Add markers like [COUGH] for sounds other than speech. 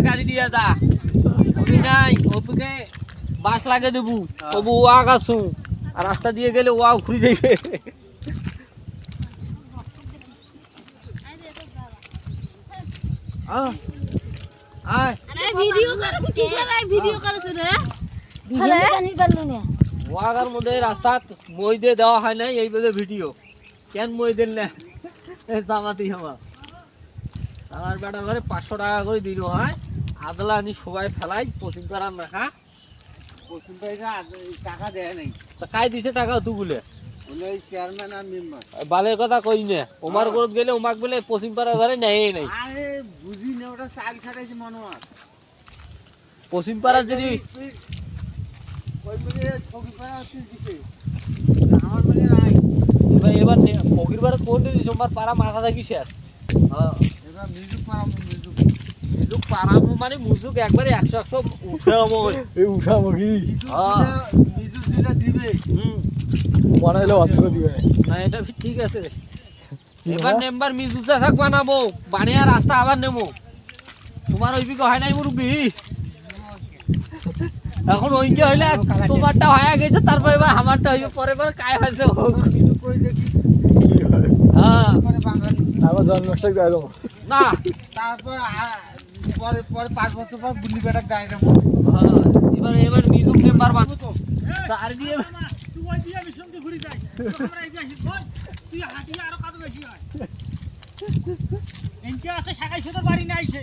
গাড়ি দিয়ে যা ওই নাই ওপিকে বাস লাগে দেবু তবু ও আগাছু আর রাস্তা দিয়ে গেলে ও ঘুরি যাইবে আয় আয় আরে ভিডিও করেছে কিসের আই ভিডিও করেছে রে ওয়াগার মধ্যে রাস্তা মই দিয়ে দেওয়া হয় নাই এই বেদে ভিডিও কেন মই দিল না জামাতি আমার আমার বেটার ঘরে পাঁচশো টাকা করে দিল হয়? আদলা আনি সবাই ফেলাই পশ্চিম পাড়ার রাখা পশ্চিম টাকা দেয় নাই। তা কাই দিছে টাকা আর বালের কথা কই না? ওমার গরত গেলে ওমাক বলে পশ্চিম পাড়ার ঘরে নেয় নাই। আরে বুঝি না ওটা পশ্চিম পাড়ার যদি পাড়া এবার ফকির বারে কোন দিন সোমবার পাড়া মাথা থাকি শেষ হ্যাঁ মুজুক মানে মুজুক একবারে একশো একশো উঠে এই উঠামুখি হ্যাঁ। মিউজিক দিলে দিবে। হুম। বানাইলে অর্থ দিবে না এটা ঠিক আছে। এবার নেম্বার মিজুসা থাক বানাবো। বানিয়ে রাস্তা আবার নেব তোমার ওই বিঘা হয় নাই মুরব্বি? এখন ওইটা হইলে তোমারটা হয়ে গেছে তারপর এবার আমারটা হইবে পরে পরে কায় হয়েছে করে দেখি। না। তারপর পরে পরে পাঁচ বছর পর বুল্লি বেটাক গায়ে দেবো হ্যাঁ, এবার এবার মিজুক নেম্বার বানাবো তার দিয়ে তুই ওই দিয়ে আমি সঙ্গে ঘুরে যাই। আমরা এই যাই বল। তুই হাঁটিয়ে আরও কত বেশি হয়। [LAUGHS] এনকে আছে শাখাই সুতোর বাড়ি নাই সে